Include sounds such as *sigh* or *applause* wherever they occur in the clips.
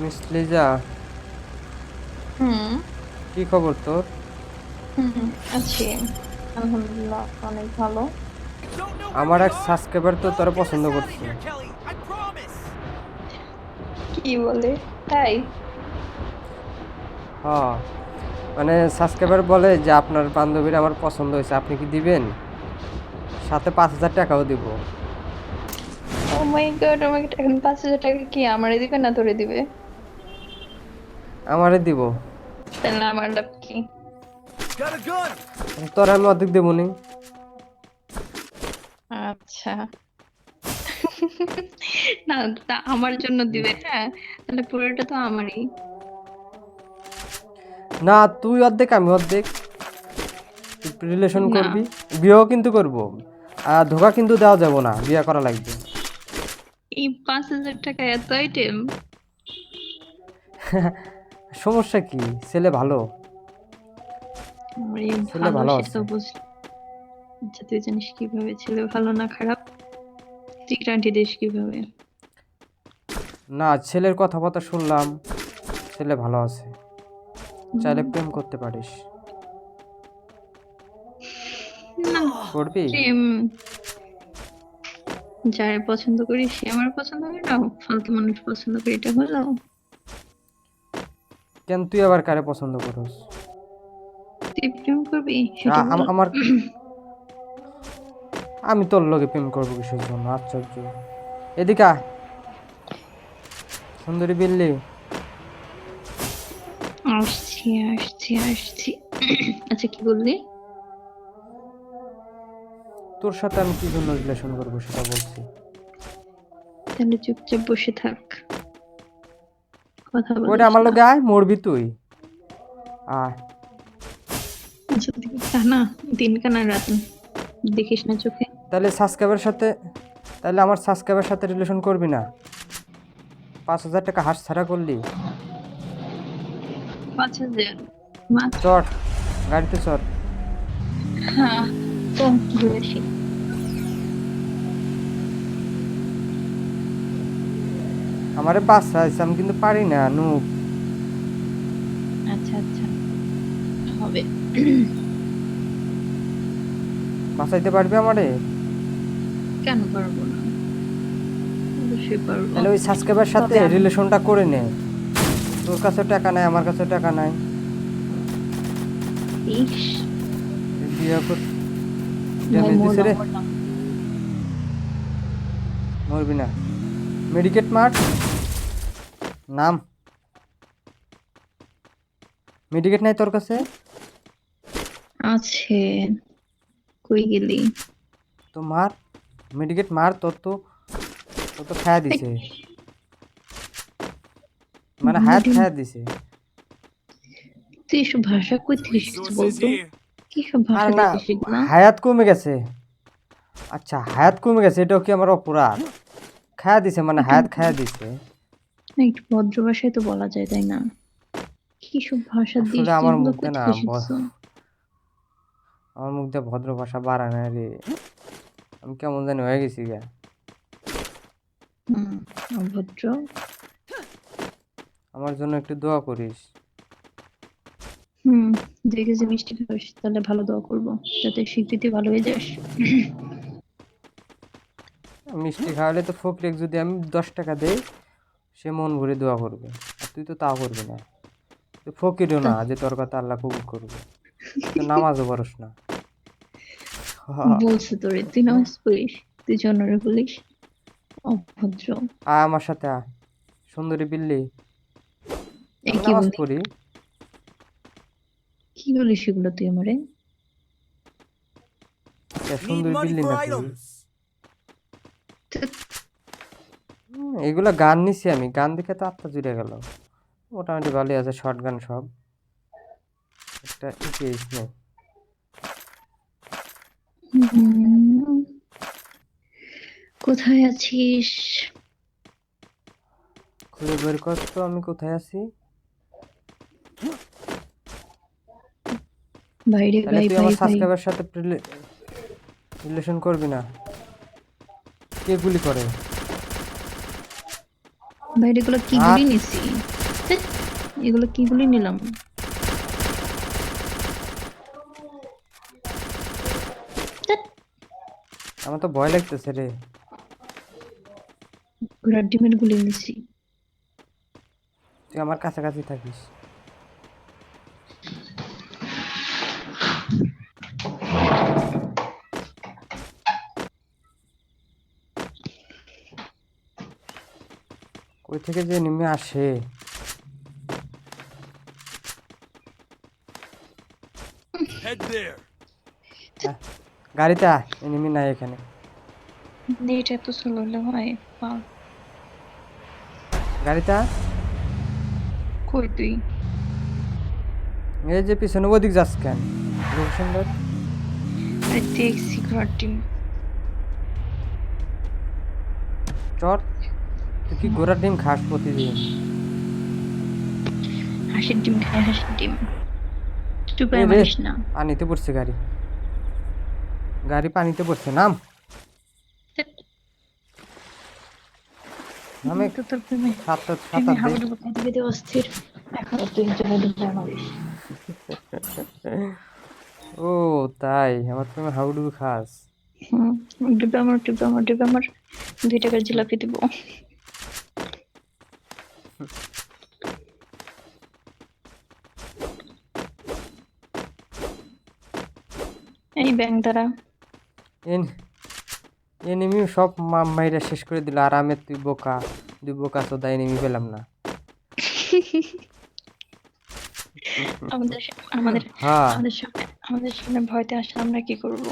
Miss Liza. হুম। কি খবর তোর? হুম আছি। আলহামদুলিল্লাহ অনেক ভালো। আমার এক সাবস্ক্রাইবার তো তোরা পছন্দ করছে। কি বলে? তাই? হ্যাঁ মানে সাবস্ক্রাইবার বলে যে আপনার বান্ধবীর আমার পছন্দ হয়েছে আপনি কি দিবেন? সাথে পাঁচ হাজার টাকাও দিব। ও মাই গড আমাকে এখন পাঁচ হাজার টাকা কি আমারে দিবে না তোরে দিবে? আমারে দিব। তাহলে আমার লাভ কি? তোর আমি অর্ধেক দেবো নি আচ্ছা। না তা আমার জন্য দিবে হ্যাঁ? তাহলে পুরোটা তো আমারই। না তুই অর্ধেক আমি অর্ধেক। রিলেশন করবি। বিয়েও কিন্তু করব। আর ধোকা কিন্তু দেওয়া যাবে না বিয়ে করা লাগবে। এই পাঁচ হাজার টাকা এত আইটেম *laughs* সমস্যা কি? ছেলে ভালো? ছেলে ভালো আছে। আচ্ছা তুই জানিস কীভাবে ছেলে ভালো না খারাপ? গ্যারান্টি দিস কীভাবে? না ছেলের কথাবার্তা শুনলাম। ছেলে ভালো আছে। চাইলে প্রেম করতে পারিস। না করবি? প্রেম যার পছন্দ করি সে আমার পছন্দ করে না ফালতু মানুষ পছন্দ করি এটা হলো। কেন তুই আবার কারে পছন্দ করিস? তুই প্রেম করবি। আমার *clears throat* আমি তোর লগে প্রেম করব কিসের জন্য? আশ্চর্য। এদিকে সুন্দরী বিল্লি। আসছি আসছি আসছি। *clears throat* আচ্ছা কি বললি? তোর সাথে আমি কি জন্য রিলেশন করব সেটা বলছি। তাহলে চুপচাপ বসে থাক। কথা বল ওটা আমার লগে আয় মরবি তুই। আয়। দিন কানা রাত দেখিস না চোখে। তাহলে সাবস্ক্রাইবের সাথে তাহলে আমার সাবস্ক্রাইবের সাথে রিলেশন করবি না? পাঁচ হাজার টাকা হাস ছাড়া করলি? পাঁচ হাজার? চট গাড়িতে চট হ্যাঁ তো ঘুরে আসি। আমারে বাচ্চা আছে আমি কিন্তু পারি না নু। আচ্ছা আচ্ছা। হবে। বাঁচাইতে পারবি আমারে? কেন পারব না? অবশ্যই পারব। তাহলে ওই সাবস্ক্রাইবার সাথে রিলেশনটা করে নে। তোর কাছে টাকা নাই আমার কাছে টাকা নাই। ইস। বিয়ে কর ড্যামেজ দিছে রে। মরবি না। মেডিকেট মার। নাম। মেডিকেট নাই তোর কাছে? আছে। কই গেলি? তো মার মেডিকেট মার তোর তো তোর তো খায়া দিছে। মানে হায়াত Medi- খায়া দিছে। তুই এসব ভাষা কই থেকে শিখছিস বলতো? কি সব ভাষা আর না থেকে শিখলাম হায়াত কমে গেছে। আচ্ছা হায়াত কমে গেছে এটাও কি আমার অপরাধ? খায়া দিছে মানে হায়াত খায়া দিছে। না একটু ভদ্র ভাষায় তো বলা যায় তাই না? কি সব ভাষা আসলে আমার মুখে না? আমার মুখ দিয়ে ভদ্র ভাষা বাড়ায় না রে। আমি কেমন জানি হয়ে গেছি গা। হুম অভদ্র। আমার জন্য একটু দোয়া করিস। হুম দেখে যে মিষ্টি খাস তাহলে ভালো দোয়া করব যাতে স্বীকৃতি ভালো হয়ে যাস। মিষ্টি খাওয়ালে তো ফকরেক যদি আমি দশ টাকা দেই সে মন ভরে দোয়া করবে। তুই তো তা করবি না। তুই ফকিরও না যে তোর কথা আল্লাহ কবুল করবে। তুই নামাজও পড়স না। *laughs* বলছে তোরে তুই নামাজ পড়িস তুই জনরে বলিস। অভদ্র। আয় আমার সাথে আয়। সুন্দরী বিল্লি। নামাজ পড়ি। কি বলিস এগুলো তুই আমারে? সুন্দরী বিল্লি না তুই হুম, এগুলো গান নিছি আমি। গান দেখে তো আত্মা জুড়ে গেল। মোটামুটি ভালোই আছে শর্ট গান সব। একটা ইপিএস নেই। কোথায় আছিস? খুঁজে বের কর তো আমি কোথায় আছি? বাইরে ভাই তুই আমার সাবস্ক্রাইবার সাথে রিলেশন করবি না? কে গুলি করে? ভাই এগুলো কি গুলি নিছি? এগুলো কি গুলি নিলাম? আমার তো ভয় লাগতেছে রে। ঘোড়ার ডিমের গুলি নিছি। তুই আমার কাছাকাছি থাকিস। কই থেকে যে নেমে আসে। Head there. গাড়িতে আয় এনিমি নাই এখানে। নেট এত স্লো হলে হয় বাল। গাড়িতে আয়। কই তুই? এই যে পিছনে ওদিক যাস কেন? খুব সুন্দর দেখছি ডিম চট তুই কি ঘোড়ার ডিম খাস প্রতিদিন? হাসির ডিম খায় হাসির ডিম। চুপ এই রে। না। পানিতে পড়ছে গাড়ি। গাড়ি পানিতে পড়ছে নাম? আমি তো তোর প্রেমে। সাতটা প্রেমে সাঁতার হাবুডুবু দিই খাইতে খাইতে অস্থির। এখন তুই চলে মারিস ও তাই? আমার তুমি হাউডুবু খাস। হুম ডিব্বে আমার ডিব্বে আমার ডিব্বে আমার দুই টাকার জিলাপি দিব। এই ব্যাং দ্বারা। এনিমি সব মাইরা শেষ করে দিল। আর আমি তুই বোকা দুই বোকা সোদা এনিমি পেলাম না। আমাদের আমাদের হ্যাঁ। আমাদের সামনে আমাদের সামনে ভয়তে আসলে আমরা কি করব?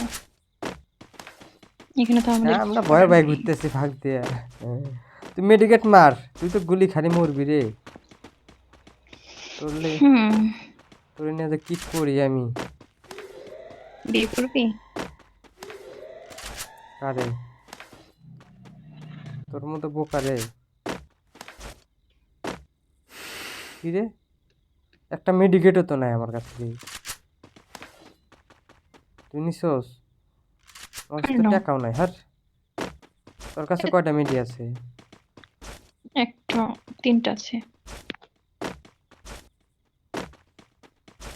এখানে তো হ্যাঁ, আমরা ভয় ভয় ঘুরতেছি ভাগ দিয়ে। তুই মেডিকেট মার তুই তো গুলি খালি মরবি রে। তোরলে তোর নিয়ে কি করি আমি? বিয়ে করবি? কারে? তোর মতো বোকা রে। কি রে? একটা মেডিকেটও তো নাই আমার কাছে। তুই নিছস? আমার কাছে। টাকাও নাই হার। তোর কাছে কয়টা মেডি আছে? একটা তিনটা আছে।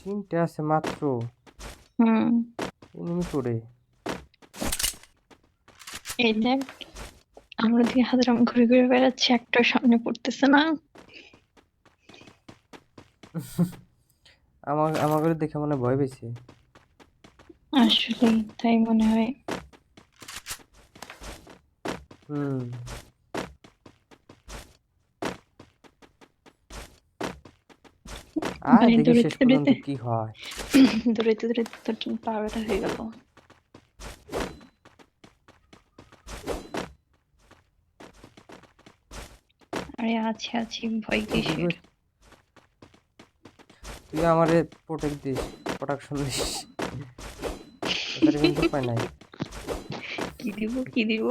তিনটে আছে মাত্র? হুম। এনিমি করে এই দেখ আমরা দিকে হাজারাম ঘুরে ঘুরে বেড়াচ্ছি একটাও সামনে পড়তেছে না। আমার করে দেখে মনে হয় ভয় পেয়েছে। আসলে তাই মনে হয়। হুম। আর ভাই, দেখি শেষ পর্যন্ত কি হয়। *clears throat* দৌড়াইতে দৌড়াইতে তোর পা ব্যথা হয়ে গেল? আরে আছি আছি ভয় কিসের? তুই আমারে প্রোটেক্ট দিস প্রোটেকশন দিস। এটার কিন্তু উপায় নাই। কি দিব কি দিব?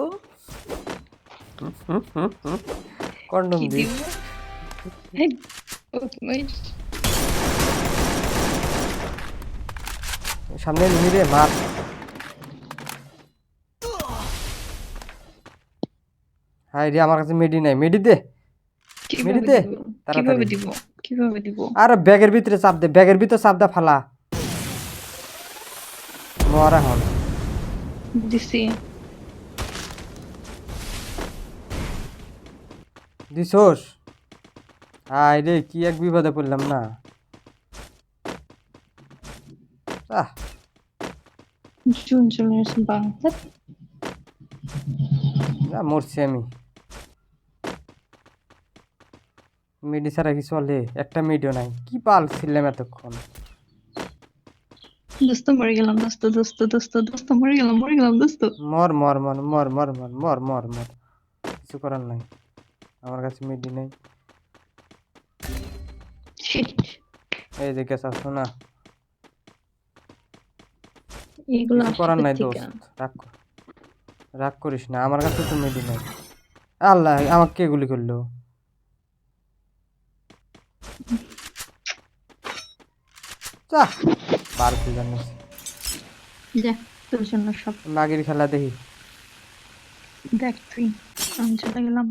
কন্ডম দিব এই, ও, ওই, সামনে নিরে মার হাই রে আমার কাছে মেডি নাই। মেডি দে। কীভাবে দে, কীভাবে দিব? কীভাবে দিব? আর ব্যাগের ভিতরে চাপ দে ব্যাগের ভিতরে চাপ দা ফালা। মরা হন। দিছি। দিছোস? হাই রে কি এক বিপদে পড়লাম না? চলে আসছে বাং ধ্যাৎ, না মরছি আমি মিডি ছাড়া কি চলে একটা মিডিও নাই কি পাল ছিলাম এতক্ষণ দোস্ত মরে গেলাম দোস্ত দোস্ত দোস্ত দোস্ত মরে গেলাম মরে গেলাম দোস্ত মর মর মর মর মর মর মর মর মর কিছু করার নাই আমার কাছে মিডি নেই এই যে গেছ আসো না করার নাই দোস্ত রাগ রাগ করিস না আমার কাছে তো মিডি নাই। আল্লাহ আমাকে কে গুলি করল? যা বার কি জানিস যা তোর জন্য সব মাগির খেলা দেখি। দেখ তুই আমি চলে গেলাম।